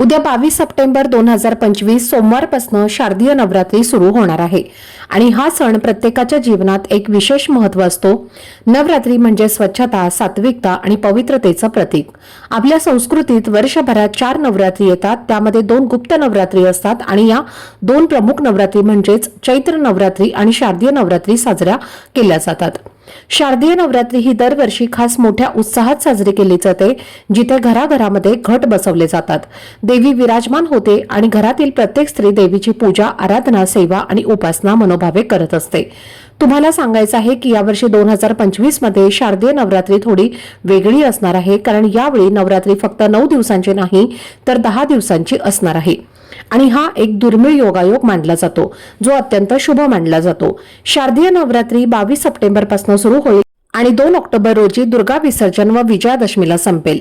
उद्या बावीस सप्टेंबर दोन हजार पंचवीस सोमवारपासून शारदीय नवरात्री सुरू होणार आहे. आणि हा सण प्रत्येकाच्या जीवनात एक विशेष महत्त्व असतो. नवरात्री म्हणजे स्वच्छता सात्विकता आणि पवित्रतेचं प्रतीक. आपल्या संस्कृतीत वर्षभरात चार नवरात्री येतात. त्यामध्ये दोन गुप्त नवरात्री असतात आणि या दोन प्रमुख नवरात्री म्हणजेच चैत्र नवरात्री आणि शारदीय नवरात्री साजऱ्या केल्या जातात. शारदीय नवरात्री ही दरवर्षी खास मोठ्या उत्साहात साजरी केली जाते जिथे घराघरामध्ये घट बसवले जातात. देवी विराजमान होते आणि घरातील प्रत्येक स्त्री देवीची पूजा आराधना सेवा आणि उपासना मनोभावे करत असते. तुम्हाला सांगायचं आहे की यावर्षी दोन हजार पंचवीसमध्ये शारदीय नवरात्री थोडी वेगळी असणार आहे. कारण यावेळी नवरात्री फक्त नऊ दिवसांची नाही तर दहा दिवसांची असणार आहे. आणि हा एक दुर्मिळ योगायोग मानला जातो जो अत्यंत शुभ मानला जातो. शारदीय नवरात्री बावीस सप्टेंबरपासून सुरू होईल आणि दोन ऑक्टोबर रोजी दुर्गा विसर्जन व विजयादशमीला संपेल.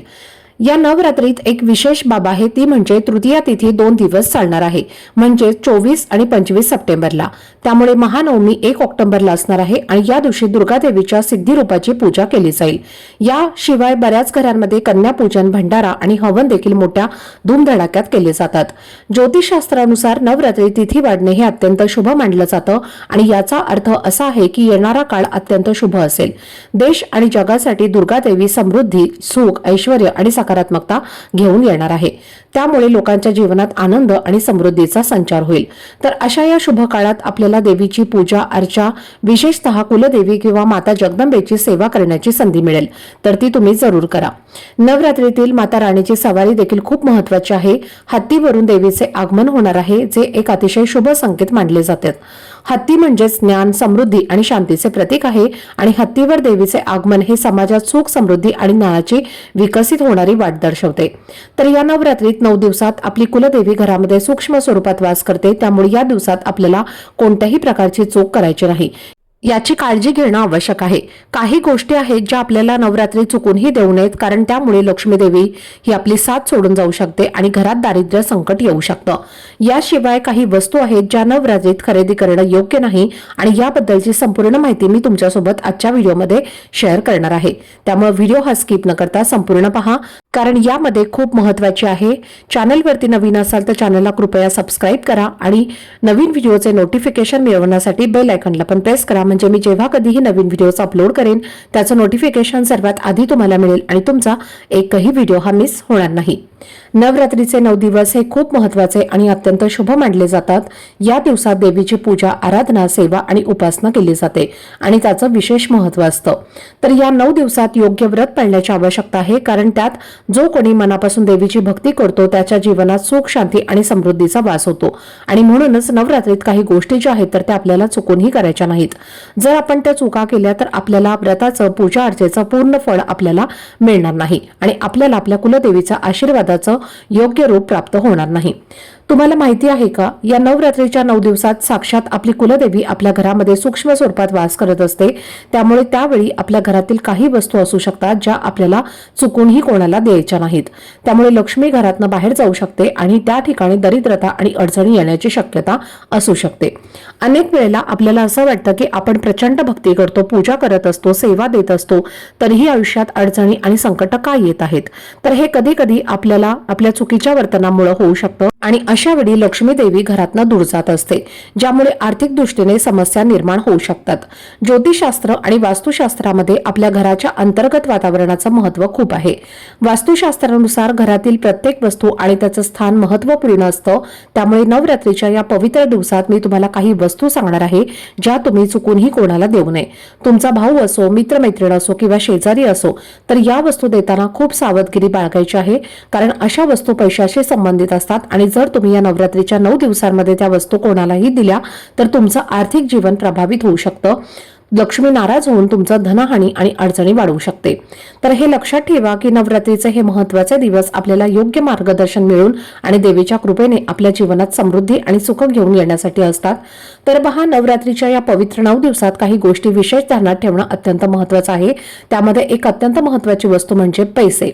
या नवरात्रीत एक विशेष बाब आहे ती म्हणजे तृतीया तिथी दोन दिवस चालणार आहे म्हणजे चोवीस आणि पंचवीस सप्टेंबरला. त्यामुळे महानवमी एक ऑक्टोबरला असणार आहे आणि या दिवशी दुर्गादेवीच्या सिद्धिरूपाची पूजा केली जाईल. याशिवाय बऱ्याच घरांमध्ये कन्यापूजन भंडारा आणि हवन देखील मोठ्या धूमधडाक्यात केले जातात. ज्योतिषशास्त्रानुसार नवरात्री तिथी वाढणे हे अत्यंत शुभ मानलं जातं आणि याचा अर्थ असा आहे की येणारा काळ अत्यंत शुभ असेल. देश आणि जगासाठी दुर्गादेवी समृद्धी सुख ऐश्वर आणि सकारात्मकता घेऊन येणार आहे. त्यामुळे लोकांच्या जीवनात आनंद आणि समृद्धीचा संचार होईल. तर अशा या शुभ काळात आपल्याला देवीची पूजा अर्चा विशेषतः कुलदेवी किंवा माता जगदंबेची सेवा करण्याची संधी मिळेल. तर ती तुम्ही जरूर करा. नवरात्रीतील माता राणीची सवारी देखील खूप महत्वाची आहे. हत्तीवरून देवीचे आगमन होणार आहे जे एक अतिशय शुभ संकेत मानले जातात. हत्ती म्हणजेच ज्ञान समृद्धी आणि शांतीचे प्रतीक आहे आणि हत्तीवर देवीचे आगमन हे समाजात सुख समृद्धी आणि ज्ञानाची विकसित होणारी वाट दर्शवते. तर या नवरात्रीत नऊ दिवसात आपली कुलदेवी घरामध्ये सूक्ष्म स्वरूपात वास करते त्यामुळे या दिवसात आपल्याला कोणत्याही प्रकारची चूक करायची नाही. याची काळजी घेणं आवश्यक आहे. काही गोष्टी आहेत ज्या आपल्याला नवरात्री चुकूनही देऊ नयेत कारण त्यामुळे लक्ष्मीदेवी ही आपली साथ सोडून जाऊ शकते आणि घरात दारिद्र्य संकट येऊ शकतं. याशिवाय काही वस्तू आहेत ज्या नवरात्रीत खरेदी करणं योग्य नाही आणि याबद्दलची संपूर्ण माहिती मी तुमच्यासोबत आजच्या व्हिडिओमध्ये शेअर करणार आहे. त्यामुळे व्हिडिओ हा स्किप न करता संपूर्ण पहा. कारण यामध्ये खूप महत्त्वाचे आहे. चॅनलवरती नवीन असाल तर चॅनलला कृपया सबस्क्राईब करा आणि नवीन व्हिडिओचे नोटिफिकेशन मिळवण्यासाठी बेल आयकॉनला पण प्रेस करा. म्हणजे मी जेव्हा कधीही नवीन व्हिडिओज अपलोड करेन त्याचं नोटिफिकेशन सर्वात आधी तुम्हाला मिळेल आणि तुमचा एकही व्हिडिओ हा मिस होणार नाही. नवरात्रीचे नऊ दिवस हे खूप महत्त्वाचे आणि अत्यंत शुभ मानले जातात. या दिवसात देवीची पूजा आराधना सेवा आणि उपासना केली जाते आणि त्याचं विशेष महत्त्व असतं. तर या नऊ दिवसात योग्य व्रत पाळण्याची आवश्यकता आहे कारण त्यात जो कोणी मनापासून देवीची भक्ती करतो त्याच्या जीवनात सुख शांती आणि समृद्धीचा वास होतो. आणि म्हणूनच नवरात्रीत काही गोष्टी ज्या आहेत तर त्या आपल्याला चुकूनही करायच्या नाहीत. जर आपण त्या चुका केल्या तर आपल्याला व्रताचं पूजा अर्चेचं पूर्ण फळ आपल्याला मिळणार नाही आणि आपल्याला आपल्या कुलदेवीचा आशीर्वाद आशीर्वादाचं योग्य रूप प्राप्त होणार नाही. तुम्हाला माहिती आहे का? या नवरात्रीच्या नऊ दिवसात साक्षात आपली कुलदेवी आपल्या घरामध्ये सूक्ष्म स्वरूपात वास करत असते. त्यामुळे त्यावेळी आपल्या घरातील काही वस्तू असू शकतात ज्या आपल्याला चुकूनही कोणाला द्यायच्या नाहीत. त्यामुळे लक्ष्मी घरातनं बाहेर जाऊ शकते आणि त्या ठिकाणी दरिद्रता आणि अडचणी येण्याची शक्यता असू शकते. अनेक वेळेला आपल्याला असं वाटतं की आपण प्रचंड भक्ती करतो पूजा करत असतो सेवा देत असतो तरीही आयुष्यात अडचणी आणि संकट का येत आहेत? तर हे कधी कधी आपल्याला आपल्या चुकीच्या वर्तनामुळे होऊ शकतं? आणि अशा वेळी लक्ष्मी देवी घरातनं दूर जात असते ज्यामुळे आर्थिक दृष्टीने समस्या निर्माण होऊ शकतात. ज्योतिषशास्त्र आणि वास्तुशास्त्रामध्ये आपल्या घराच्या अंतर्गत वातावरणाचं महत्त्व खूप आहे. वास्तुशास्त्रानुसार घरातील प्रत्येक वस्तू आणि त्याचं स्थान महत्त्वपूर्ण असतं. त्यामुळे नवरात्रीच्या या पवित्र दिवसात मी तुम्हाला काही वस्तू सांगणार आहे ज्या तुम्ही चुकूनही कोणाला देऊ नये. तुमचा भाऊ असो मित्रमैत्रीण असो किंवा शेजारी असो तर या वस्तू देताना खूप सावधगिरी बाळगायची आहे कारण अशा वस्तू पैशाशी संबंधित असतात आणि जर तुम्ही या नवरात्रीच्या नऊ दिवसांमध्ये त्या वस्तू कोणालाही दिल्या तर तुमचं आर्थिक जीवन प्रभावित होऊ शकतं. लक्ष्मी नाराज होऊन तुमचं धनहानी आणि अडचणी वाढवू शकते. तर हे लक्षात ठेवा की नवरात्रीचे हे महत्त्वाचे दिवस आपल्याला योग्य मार्गदर्शन मिळून आणि देवीच्या कृपेने आपल्या जीवनात समृद्धी आणि सुख घेऊन येण्यासाठी असतात. तर पहा नवरात्रीच्या या पवित्र नऊ दिवसात काही गोष्टी विशेष ध्यानात ठेवणं अत्यंत महत्वाचं आहे. त्यामध्ये एक अत्यंत महत्वाची वस्तू म्हणजे पैसे.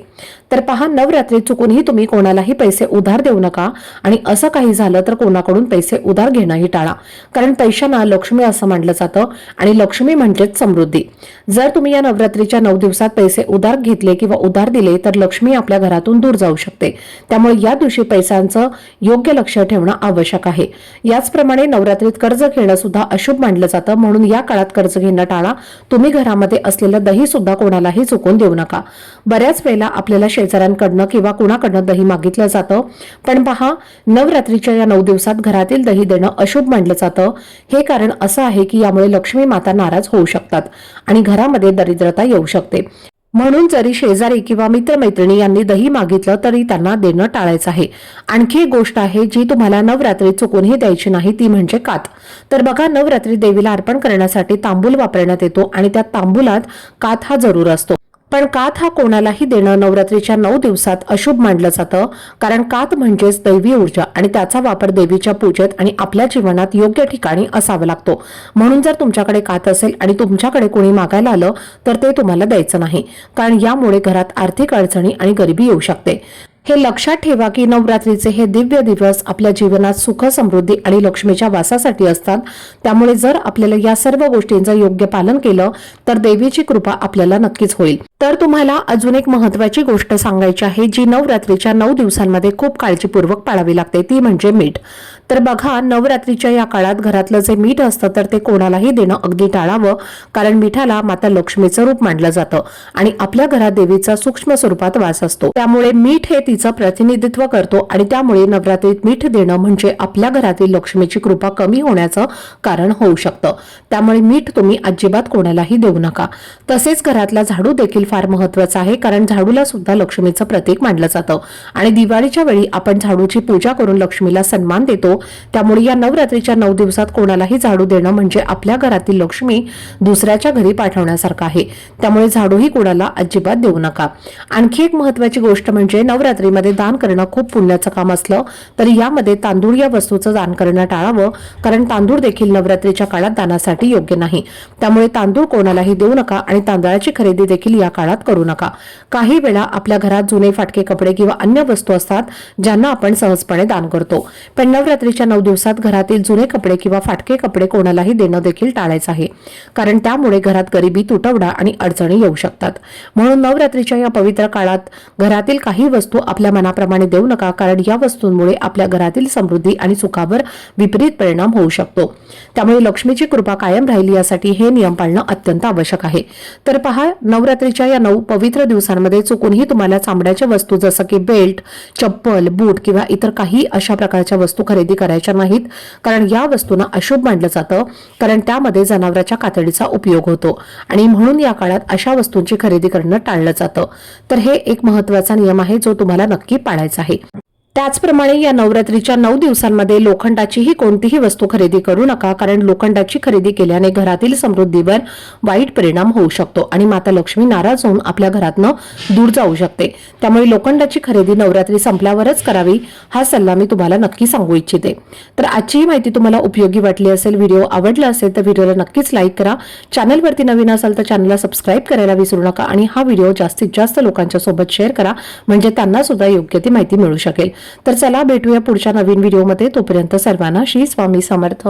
तर पहा नवरात्री चुकूनही तुम्ही कोणालाही पैसे उधार देऊ नका आणि असं काही झालं तर कोणाकडून पैसे उधार घेणंही टाळा. कारण पैशांना लक्ष्मी असं मानलं जातं आणि लक्ष्मी म्हणजेच समृद्धी. जर तुम्ही या नवरात्रीच्या नऊ दिवसात पैसे उधार घेतले किंवा उधार दिले तर लक्ष्मी आपल्या घरातून दूर जाऊ शकते. त्यामुळे या दिवशी पैशांचं योग्य लक्ष ठेवणं आवश्यक आहे. याचप्रमाणे नवरात्रीत कर्ज घेणं सुद्धा अशुभ मानलं जातं. म्हणून या काळात कर्ज घेणं टाळा. तुम्ही घरामध्ये असलेलं दही सुद्धा कोणालाही चुकून देऊ नका. बऱ्याच वेळेला आपल्याला शेजाऱ्यांकडनं किंवा कुणाकडनं दही मागितलं जातं. पण पहा नवरात्रीच्या या नऊ दिवसात घरातील दही देणं अशुभ मानलं जातं. हे कारण असं आहे की यामुळे लक्ष्मी माता नाराज होऊ शकतात आणि घरामध्ये दरिद्रता येऊ शकते. म्हणून जरी शेजारी किंवा मित्रमैत्रिणी यांनी दही मागितलं तरी त्यांना देणं टाळायचं आहे. आणखी एक गोष्ट आहे जी तुम्हाला नवरात्री चुकूनही द्यायची नाही ती म्हणजे कात. तर बघा नवरात्री देवीला अर्पण करण्यासाठी तांबूल वापरण्यात येतो आणि त्या तांबूलात कात हा जरूर असतो. पण कात हा कोणालाही देणं नवरात्रीच्या नऊ दिवसात अशुभ मानलं जातं कारण कात म्हणजेच दैवी ऊर्जा आणि त्याचा वापर देवीच्या पूजेत आणि आपल्या जीवनात योग्य ठिकाणी असावा लागतो. म्हणून जर तुमच्याकडे कात असेल आणि तुमच्याकडे कोणी मागायला आलं तर ते तुम्हाला द्यायचं नाही कारण यामुळे घरात आर्थिक अडचणी आणि गरिबी येऊ शकते. हे लक्षात ठेवा की नवरात्रीचे हे दिव्य दिवस आपल्या जीवनात सुख समृद्धी आणि लक्ष्मीच्या वासासाठी असतात. त्यामुळे जर आपल्याला या सर्व गोष्टींचं योग्य पालन केलं तर देवीची कृपा आपल्याला नक्कीच होईल. तर तुम्हाला अजून एक महत्वाची गोष्ट सांगायची आहे जी नवरात्रीच्या नऊ दिवसांमध्ये खूप काळजीपूर्वक पाळावी लागते ती म्हणजे मीठ. तर बघा नवरात्रीच्या या काळात घरातलं जे मीठ असतं तर ते कोणालाही देणं अगदी टाळावं कारण मिठाला माता लक्ष्मीचं रूप मानलं जातं आणि आपल्या घरात देवीचा सूक्ष्म स्वरूपात वास असतो. त्यामुळे मीठ हे तिचं प्रतिनिधित्व करतो आणि त्यामुळे नवरात्रीत मीठ देणं म्हणजे आपल्या घरातील लक्ष्मीची कृपा कमी होण्याचं कारण होऊ शकतं. त्यामुळे मीठ तुम्ही अजिबात कोणालाही देऊ नका. तसेच घरातला झाडू देखील फार महत्त्वाचा आहे कारण झाडूला सुद्धा लक्ष्मीचं प्रतीक मानलं जातं. आणि दिवाळीच्या वेळी आपण झाडूची पूजा करून लक्ष्मीला सन्मान देतो. त्यामुळे या नवरात्रीच्या नऊ दिवसात कोणालाही झाडू देणं म्हणजे आपल्या घरातील लक्ष्मी दुसऱ्याच्या घरी पाठवण्यासारखं आहे. त्यामुळे झाडूही कोणाला अजिबात देऊ नका. आणखी एक महत्वाची गोष्ट म्हणजे नवरात्रीमध्ये दान करणं खूप पुण्याचं काम असलं तरी यामध्ये तांदूळ या वस्तूचं दान करणं टाळावं कारण तांदूळ देखील नवरात्रीच्या काळात दानासाठी योग्य नाही. त्यामुळे तांदूळ कोणालाही देऊ नका आणि तांदळाची खरेदी देखील या काळात करू नका. काही वेळा आपल्या घरात जुने फाटके कपडे किंवा अन्य वस्तू असतात ज्यांना आपण सहजपणे दान करतो. पण नवरात्रीच्या नऊ दिवसात घरातील जुने कपडे किंवा फाटके कपडे कोणालाही देणं देखील टाळायचं आहे. कारण त्यामुळे घरात गरिबी तुटवडा आणि अडचणी येऊ शकतात. म्हणून नवरात्रीच्या या पवित्र काळात घरातील काही वस्तू आपल्या मनाप्रमाणे देऊ नका कारण या वस्तूंमुळे आपल्या घरातील समृद्धी आणि सुखावर विपरीत परिणाम होऊ शकतो. त्यामुळे लक्ष्मीची कृपा कायम राहील यासाठी हे नियम पाळणं अत्यंत आवश्यक आहे. तर पहा नवरात्रीच्या या नऊ पवित्र दिवसांमध्ये चुकूनही तुम्हाला चामड्याच्या वस्तू जसं की बेल्ट चप्पल बूट किंवा इतर काही अशा प्रकारच्या वस्तू खरेदी करायच्या नाहीत. कारण या वस्तूंना अशुभ मानलं जातं. कारण त्यामध्ये जनावराच्या कातडीचा उपयोग होतो. आणि म्हणून या काळात अशा वस्तूंची खरेदी करणं टाळलं जातं. तर हे एक महत्त्वाचा नियम आहे जो तुम्हाला नक्की पाळायचा आहे. त्याचप्रमाणे या नवरात्रीच्या नऊ दिवसांमध्ये लोखंडाचीही कोणतीही वस्तू खरेदी करू नका कारण लोखंडाची खरेदी केल्याने घरातील समृद्धीवर वाईट परिणाम होऊ शकतो आणि माता लक्ष्मी नाराज होऊन आपल्या घरातनं दूर जाऊ शकते. त्यामुळे लोखंडाची खरेदी नवरात्री संपल्यावरच करावी हा सल्ला मी तुम्हाला नक्की सांगू इच्छिते. तर आजची ही माहिती तुम्हाला उपयोगी वाटली असेल व्हिडिओ आवडला असेल तर व्हिडिओला नक्कीच लाईक करा. चॅनलवरती नवीन असाल तर चॅनलला सबस्क्राईब करायला विसरू नका आणि हा व्हिडिओ जास्तीत जास्त लोकांच्या सोबत शेअर करा म्हणजे त्यांना सुद्धा योग्य ती माहिती मिळू शकेल. तर चला भेटूया पुढच्या नवीन व्हिडिओमध्ये तोपर्यंत सर्वांना श्री स्वामी समर्थ.